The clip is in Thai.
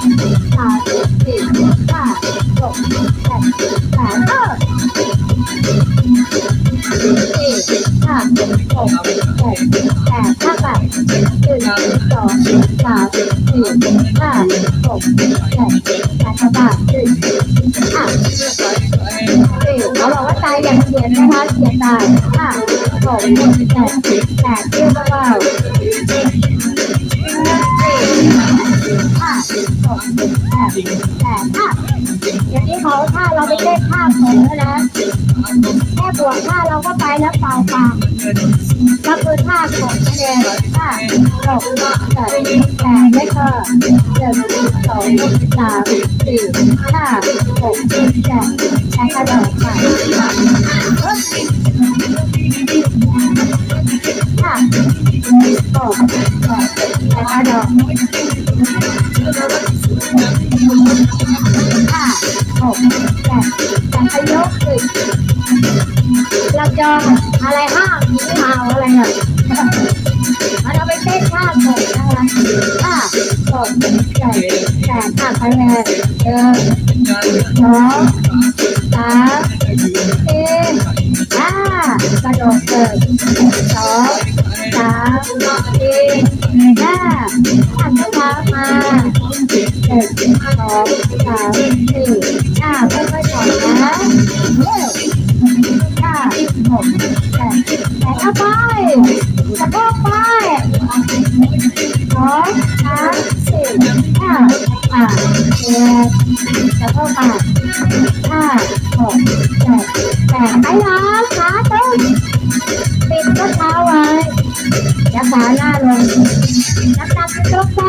สามสี่ห้าหกเจ็ดแปดเออสี่ห้าหกเจ็ดแปดห้าแปดหนึ่งสองสามสี่ห้าหกเจ็ดแปดกระบาดหนึ่งอะสี่เขาบอกว่าตายอย่างเขียนนะคะเขียนตายห้าหกเจ็ดแปดแปดเรียกว่าเปล่าสี่ห้า หกเจ็ดแปดแปดห้าอย่างนี้เขาถ้าเราไปเล่นท่าขอแล้วนะแค่บวกท่าเราก็ไปแล้วเปล่าเปล่าก็คือท่าของนั่นท่าหกเจ็ดแปดไม่ก็หนึ่งสองสามสี่ห้าหกเจ็ดแปดกระโดดไปห้าหกเจ็ดแปดกระโดด จ็ดแปดยกขึ้นเราจองอะไรห้ามหนีเมาอะไรเนี่ยเราไปเต้นท่าหกนะคะห้าหกเจ็ดแปดห้าคะแนนเออสองสามสี่ห้ากระโดดเกิดสองสามสี่ห้าหันเท้ามา จ็ดสองสามสี่ห้าค่อยๆถอยนะเร็วห้าหกเจ็ดแปดเอาไปสะโพกไปสองสามสี่ห้าอะเจ็ดสะโพกไปห้าหกเจ็ดแปดไปแล้วขาตึงปิดข้อเท้าไว้ยักขาหน้าลงน้ำหนักยกไป